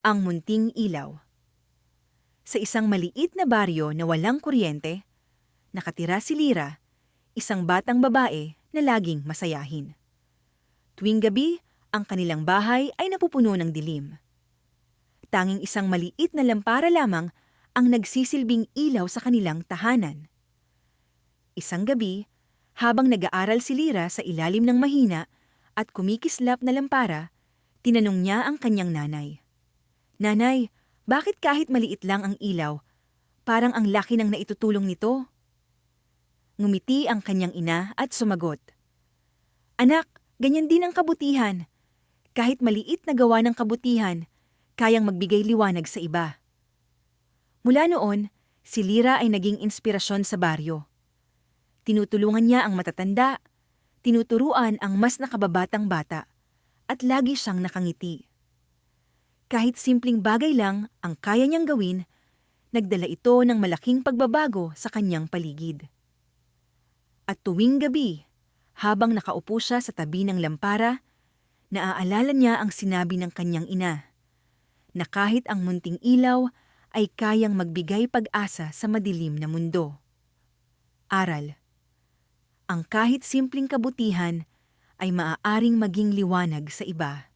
Ang Munting Ilaw Sa isang maliit na baryo na walang kuryente, nakatira si Lira, isang batang babae na laging masayahin. Tuwing gabi, ang kanilang bahay ay napupuno ng dilim. Tanging isang maliit na lampara lamang ang nagsisilbing ilaw sa kanilang tahanan. Isang gabi, habang nag-aaral si Lira sa ilalim ng mahina at kumikislap na lampara, tinanong niya ang kanyang nanay. Nanay, bakit kahit maliit lang ang ilaw, parang ang laki ng naitutulong nito? Ngumiti ang kanyang ina at sumagot. Anak, ganyan din ang kabutihan. Kahit maliit na gawa ng kabutihan, kayang magbigay liwanag sa iba. Mula noon, si Lira ay naging inspirasyon sa baryo. Tinutulungan niya ang matatanda, tinuturuan ang mas nakababatang bata, at lagi siyang nakangiti. Kahit simpleng bagay lang ang kaya niyang gawin, nagdala ito ng malaking pagbabago sa kanyang paligid. At tuwing gabi, habang nakaupo siya sa tabi ng lampara, naaalala niya ang sinabi ng kanyang ina, na kahit ang munting ilaw ay kayang magbigay pag-asa sa madilim na mundo. Aral Ang kahit simpleng kabutihan ay maaaring maging liwanag sa iba.